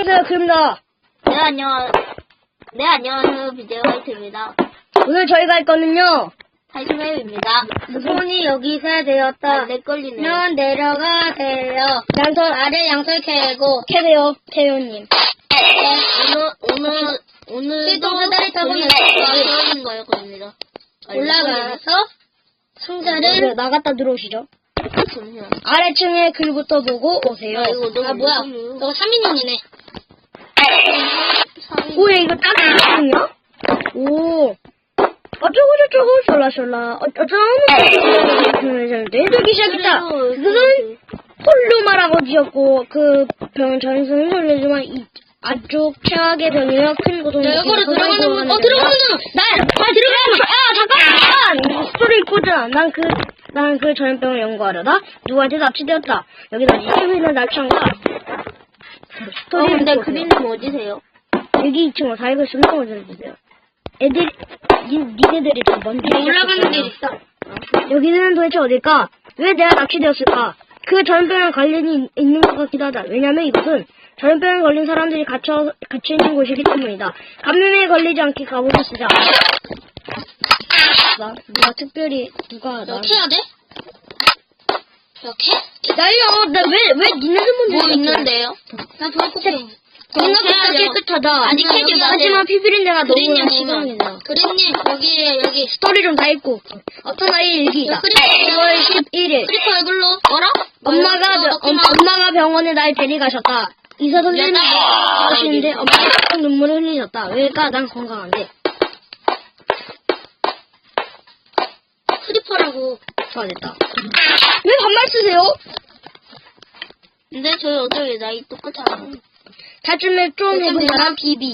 안녕하세요, 그입니다. 네, 안녕. 네, 안녕하세요. 비디오 화이트입니다. 오늘 저희가 할 거는요, 타이즈맵입니다. 손이 여기 세 되었다. 아, 내 걸리네. 면 내려가세요. 양손 아래 양손 캐고, 캐세요, 태효님. 네, 오늘, 오늘, 오늘. 실동 사다리 타고 떨어진 거예요, 겁니다. 올라가서, 상자를 나갔다 들어오시죠. 잠시만. 아래층에 글부터 보고 오세요. 아, 이거 너무 아, 뭐야. 무섭네요. 너 3인용이네. 오, 이거 딱 1인용이야? 오. 어쩌고저쩌고, 셜라셜라. 어쩌고, 내들기 시작했다. 그것은 말하고 지었고, 그, 병, 전선은 홀로지만, 이, 안쪽 최악의 병이며 큰 고통이 있어서 들어가는 거- 어, 들어가는 거! 나, 아, 들어가는 거! 아, 잠깐만! 스토리 꽂아. 난 그, 난 그 전염병을 연구하려다 누구한테 납치되었다. 여기다 날창과 어, 스 토리를 근데. 그림은 어디세요? 여기 2층으로 다 읽을 수는 걸 보세요. 애들, 니, 니네들이 더 먼저 올라가는 길 있어. 여기는 도대체 어딜까? 왜 내가 납치되었을까? 그 전염병에 관련이 있- 있는 것 같기도 하다. 왜냐면 이곳은 전염병에 걸린 사람들이 갇혀, 갇혀 있는 곳이기 때문이다. 감염에 걸리지 않게 가보고 쓰자. 나, 누가 특별히, 누가, 나. 이렇게 해야 돼? 이렇게? 기다려! 나 왜, 왜 니네들 먼저 뭐 있는데요? 나 불꽃해. 생각보다 깨끗하다. 아직 캐지. 하지만 피비린 데가 너무 그린님 심합니다. 지금. 그린님, 여기, 여기. 스토리 좀 다 읽고 어떤 아이 일기다. 야, 그래. 10월 11일 크리퍼 얼굴로. 뭐라? 엄마가 어, 병- 마. 엄, 엄마가 병원에 날 데려가셨다. 의사 선생님이 야, 하시는데 엄마가 눈물을 흘리셨다. 왜일까? 난 건강한데. 크리퍼라고. 아 됐다. 왜 반말 쓰세요? 근데 저희 어차피 나이 똑같잖아. 자쯤에 좀 해보자. 난 비비.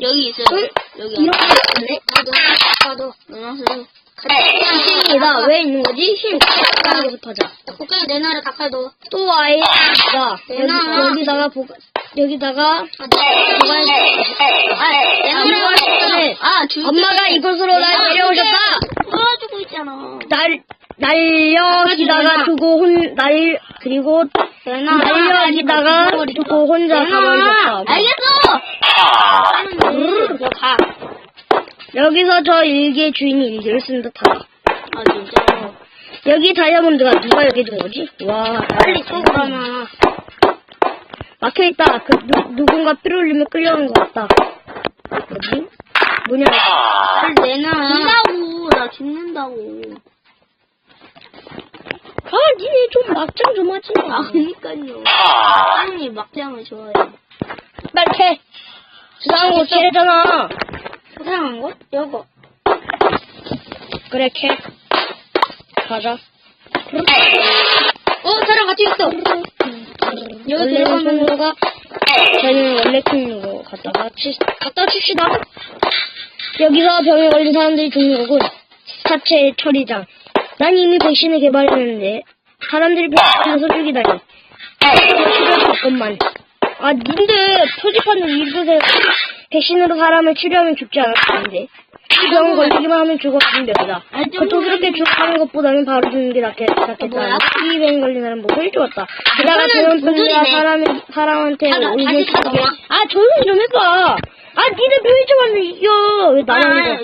여기 있어요. 응? 여기. 이렇게 있네. 나도, 나도. 넣어놨어요. 힘이다. 왜 있는 거지? 힘. 가게부터 하자. 국가에 내 나라 닭칼도. 또 아이다. 내놔. 여기, 여기다가 보가 여기다가 아, 내 나라. 아, 줄 엄마가 이곳으로 날 데려오셨다. 있잖아. 날 날려기다가 두고 혼 날 그리고 날려기다가 두고 혼자 가버리셨다. 알겠어! 음, 너 가. 여기서 저 일기의 주인이 일기를 쓴 듯하다. 아, 진짜. 여기 다이아몬드가 누가 여기 둔 거지? 와 빨리 쏘, 그러면. 막혀 있다. 그 누, 누군가 피를 흘리며 끌려간 것 같다. 뭐지? 뭐냐? 빨리 내놔. 죽는다고. 죽는다고. 아, 니네 좀 막장 좀 하지 마. 아, 그니까요. 아니, 막장을 좋아해. 빨리 캐. 수상한 거 캐잖아. 사랑한 거? 이거. 그래 캐. 가자. 어, 사랑 같이 있어. 여기 원래 손으로가 저희는 원래 킹으로 갔다가 치, 갔다 칩시다. 여기서 병에 걸린 사람들이 죽는 거군. 사체 처리장. 난 이미 백신을 개발했는데 사람들이 백신에서 죽이다니. 치료 조건만. 아, 근데 표지판을 읽으세요. 백신으로 사람을 치료하면 죽지 않을 텐데. 병 걸리기만 하면 죽었으면 됩니다. 고통스럽게 죽어가는 것보다는 바로 죽는 게 낫겠, 낫겠다. 뭐야? 이병 걸린 사람 목을 좋았다. 게다가 전염병이라 도둑이네. 사람, 사람한테 오히려. 가져와. 아, 조용히 좀 해봐. 아, 니네 표지판을 이겨. 이겨?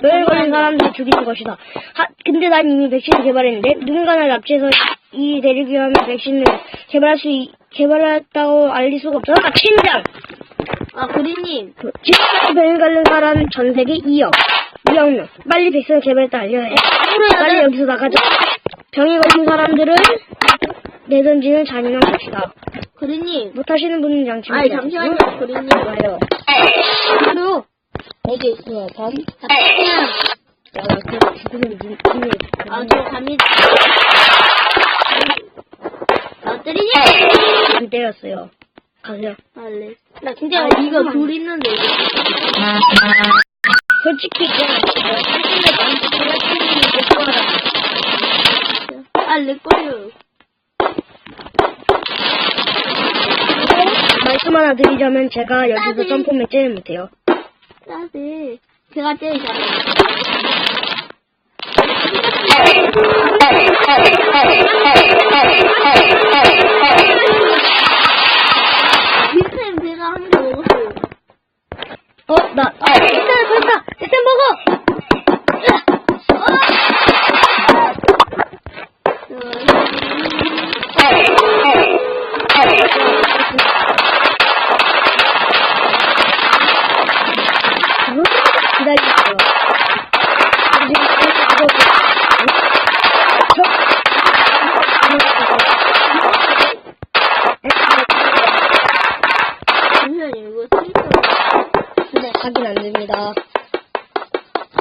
병에 걸린 사람들이 죽이는 것이다. 하, 근데 난 이미 백신을 개발했는데, 누군가 날 납치해서 이 대륙이 하면 백신을 개발할 수, 있- 개발했다고 알릴 수가 없잖아. 아, 팀장! 아, 그린님. 지금까지 병에 걸린 사람 전 세계 2억. 2억 명. 빨리 백신을 개발했다 알려야 해. 빨리 여기서 나가자. 병에 걸린 사람들은 내던지는 잔인한 것이다. 그린님. 못하시는 분은 양치 아니, 잠시만요, 그린님. 좋아요. 그리고, 어디 있어, 밤? 그냥, 야, 그 죽으면 눈, 눈이. 아, 저 갑니다. 나 때리냐? 안 때렸어요. 가세요. 할래. 나 진짜 이거 둘 있는데. 솔직히, 그냥, 사실은 나한테 제가 때리는 게 좋아하다. 아, 내 걸려. 말씀 하나 드리자면 제가 여기서 점프 맥제를 못해요. 짜지. 제가 제일 잘해. 빈쌤 제가 한번 먹었어. 어, 나, 아, 됐다, 됐다! 됐다, 먹어! 됩니다.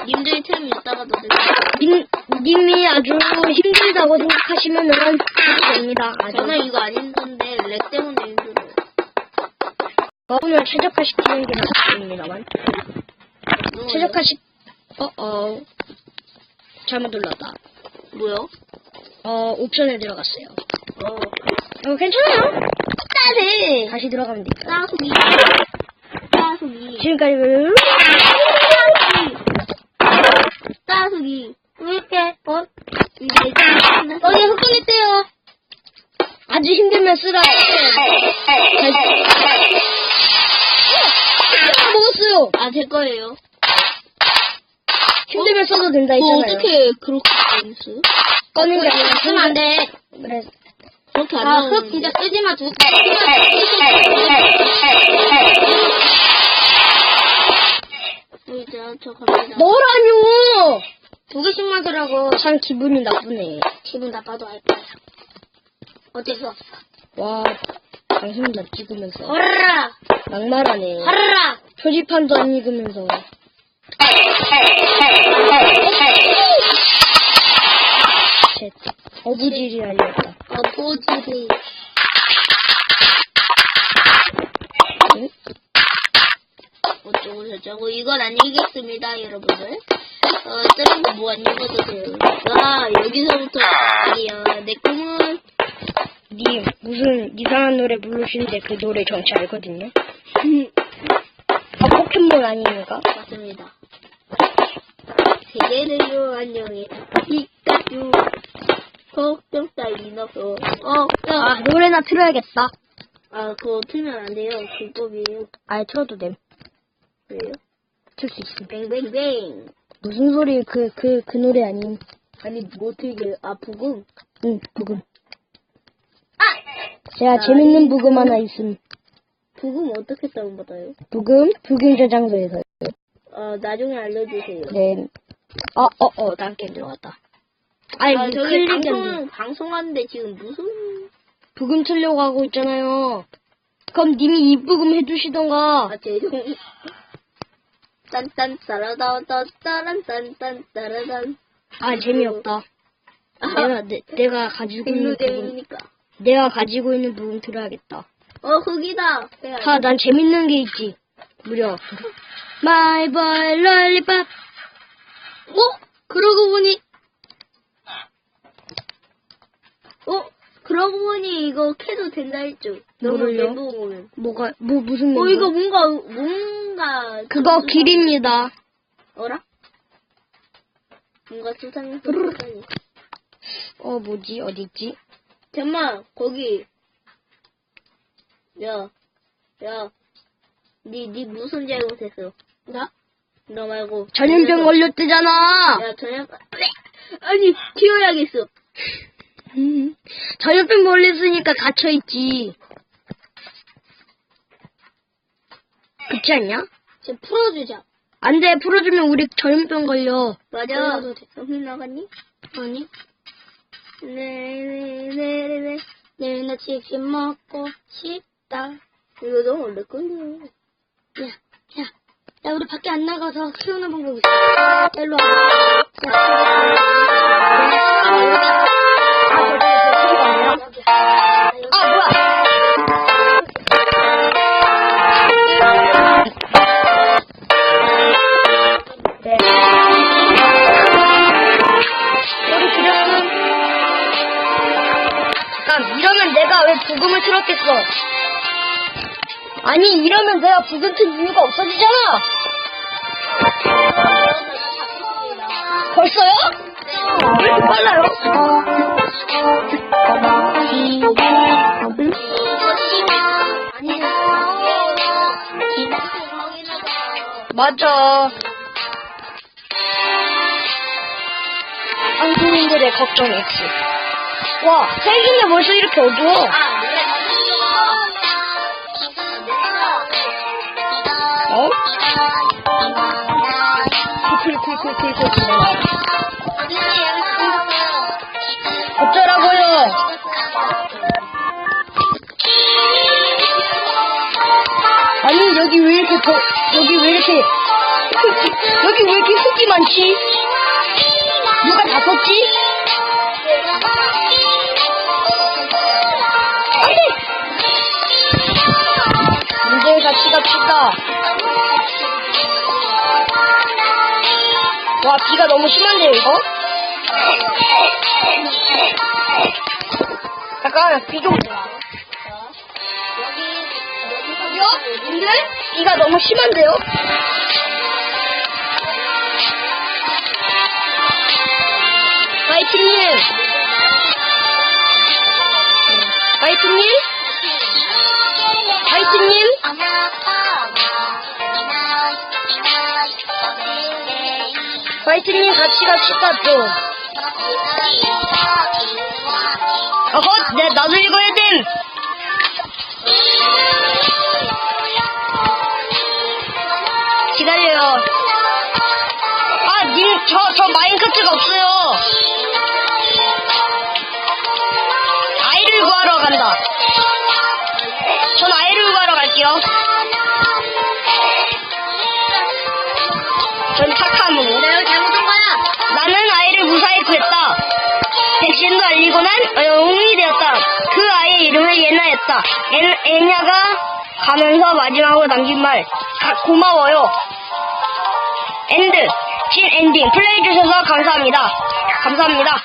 님들이 템 있다가도. 님, 님이 아주 힘들다고 생각하시면은 해도 됩니다. 아주. 저는 이거 안 힘든데, 렉 때문에 힘들어요. 오늘 최적화시키는 게 낫습니다만. 음, 최적화시, 어, 어. 잘못 눌렀다. 뭐요? 어, 옵션에 들어갔어요. 어, 어, 괜찮아요. 다시 들어가면 되니까. 따수기. 지금까지 그- 따수기. 왜 이렇게, 어? 이제 어, 얘 흑동했대요. 아주 힘들면 쓰라. 잘- 아, 먹었어요. 아, 제 거예요. 힘들면 써도 된다 어, 했잖아요. 어떻게 그렇게 됐어요? 꺼는 게 아니라 쓰면 안 돼. 그래. 그렇게 안 아, 나오는데. 흙 진짜 쓰지 마, 두 이제 저 갑니다. 뭐라뇨! 두 쓰라고. 참 기분이 나쁘네. 기분 나빠도 할 거야. 어쩔 수 없어. 와, 방송도 안 찍으면서. 허라라! 막말하네. 허라라! 표지판도 안 읽으면서. 쉣. 어부질이 아니었다. 어보지리. 응? 어쩌고 저쩌고 이건 안 읽겠습니다 여러분들 어 다른 거뭐안 읽어도 돼요 아 여기서부터 아니야 내 꿈은 니 무슨 이상한 노래 부르시는데 그 노래 정치 알거든요? 아, 포켓몬 아닙니까? 맞습니다 세계를 안녕해 피카츄 걱정 따윈 없어 어, 아, 야. 노래나 틀어야겠다. 아 그거 틀면 안 돼요 불법이에요 아예 틀어도 됨. 왜요? 틀수 있음. 뱅뱅뱅 무슨 소리, 그, 그, 그 노래 아님. 아니 뭐 틀게 아 부금 응, 부금. 아 제가 재밌는 부금 하나 있음. 부금 어떻게 다운받아요? 부금? 부금 저장소에서요. 어 나중에 알려주세요 네. 어, 어, 어, 딴 게임 들어갔다. 아니, 아, 뭐 저기. 방송, 방송하는데 지금 무슨, 부금 틀려고 하고 있잖아요. 그럼 님이 이 부금 해주시던가. 아, 죄송. 딴딴, 따라다따, 따란, 딴딴, 따라단. 아, 재미없다. 내가, 내, 내가 가지고 있는 빙루댕이니까. 내가 가지고 있는 부금 들어야겠다. 어, 흙이다. 해야지. 하, 난 재밌는 게 있지. 무려. 마이 보이 롤리팝. 어? 그러고 보니, 어? 그러고 보니 이거 캐도 된다 했죠? 너무 뭐를요? 멤버 보면. 뭐가, 뭐, 무슨 어? 이거 뭔가, 뭔 가. 그거 수상- 길입니다. 어라? 뭔가 수상해서 수상해. 어, 뭐지? 어디 있지? 잠만 거기 야, 야, 니, 니 무슨 잘못했어? 나? 너 말고. 전염병 걸렸대잖아. 야, 전염, 아니, 튀어야겠어. 음, 전염병 걸렸으니까 갇혀있지. 그렇지 않냐? 쟤 풀어주자. 안 돼, 풀어주면 우리 전염병 걸려. 맞아. 돼. 정신 나갔니? 아니? 네네네네. 내일 나 치킨 먹고 싶다. 이거 너무 오래 걸려. 야, 야, 야, 우리 밖에 안 나가서 키우는 방법 있어. 야, 일로 와. 아, 뭐야? 네. 소리 지르면 잠깐 이러면 내가 왜 부금을 틀었겠어? 아니 이러면 내가 부금 틀 이유가 없어지잖아. 벌써요? 왜 이렇게 빨라요? 맞아. 한국인들의 걱정 없이. 와, 세균이 벌써 이렇게 어두워. 어? 쿨쿨쿨쿨쿨 어쩌라고요? 아니 여기 왜 이렇게 더 여기 왜 이렇게 흙, 여기 왜 이렇게 흙이 많지? 누가 다 썼지? 안돼! 문제의 가치가 크다. 와 비가 너무 심한데요 이거? 잠깐 비좀 저기요? 근데 비가 너무 심한데요? 화이트님. 화이트님? 화이트님? 화이트님 같이 갑시다. 좀. 어헛 내 나도 읽어야 됨 기다려요. 아, 님, 저, 저 마인크트가 없어요. 구하러 간다. 전 아이를 구하러 갈게요. 전 착함으로. 내가 잘못한 거야. 나는 아이를 무사히 구했다. 백신도 알리고 난 영웅이 되었다. 그 아이의 이름은 예나였다. 예, 예나가 가면서 마지막으로 남긴 말. 가- 고마워요. 엔드. 진 엔딩. 플레이해주셔서 감사합니다. 감사합니다.